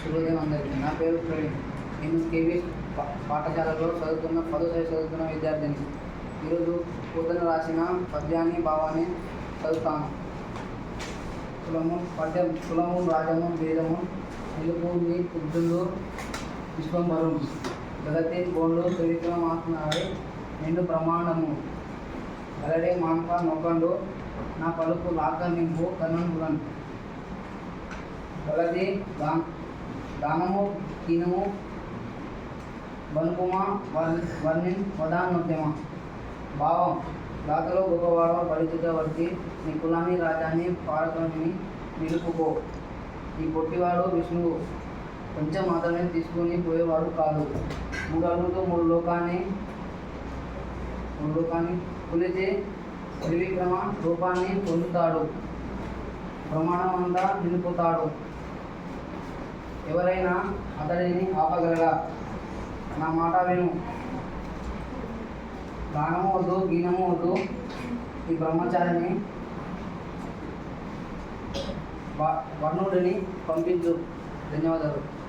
శుభోదయం అందరికీ. నా పేరు ప్రవీణ్. నేను కేవీ పాఠశాలలో చదువుతున్న పదో తరగతి చదువుతున్న విద్యార్థిని. ఈరోజు పూతను రాసిన పద్యాన్ని భావాన్ని చదువుతాను. కులము పద్యం కులము రాజము వేదము నిలుపు మీ కుద్దులు విశ్వంబరం జగతి బోండు త్రివిక్రమాత్మనాడు నిండు ప్రమాణము గలడే మాంప నొక్కండు నా పలుకు లాక నింపు కన్నున్ గలది దానము కీనము బనుకుమ వర్ణి వదానోద్యమ భావం దాతలో గొప్పవాడ పరిచితవర్తి నీ కులాన్ని రాజాన్ని పారకుని నిలుపుకో ఈ పొట్టివాడు విష్ణువు కొంచెం మాత్రమే తీసుకుని పోయేవాడు కాదు. మూడు అడుగుతో మూడు లోకాన్ని మూడు లోకాన్ని కొలిచి త్రివిక్రమ రూపాన్ని పొందుతాడు. ప్రమాణం అంతా నిలుపుతాడు. ఎవరైనా అతడిని ఆపగలరా? నా మాట విను. దానము వద్దు గీనము వద్దు. ఈ బ్రహ్మచారిని వ- వర్ణుడిని పంపించు. ధన్యవాదాలు.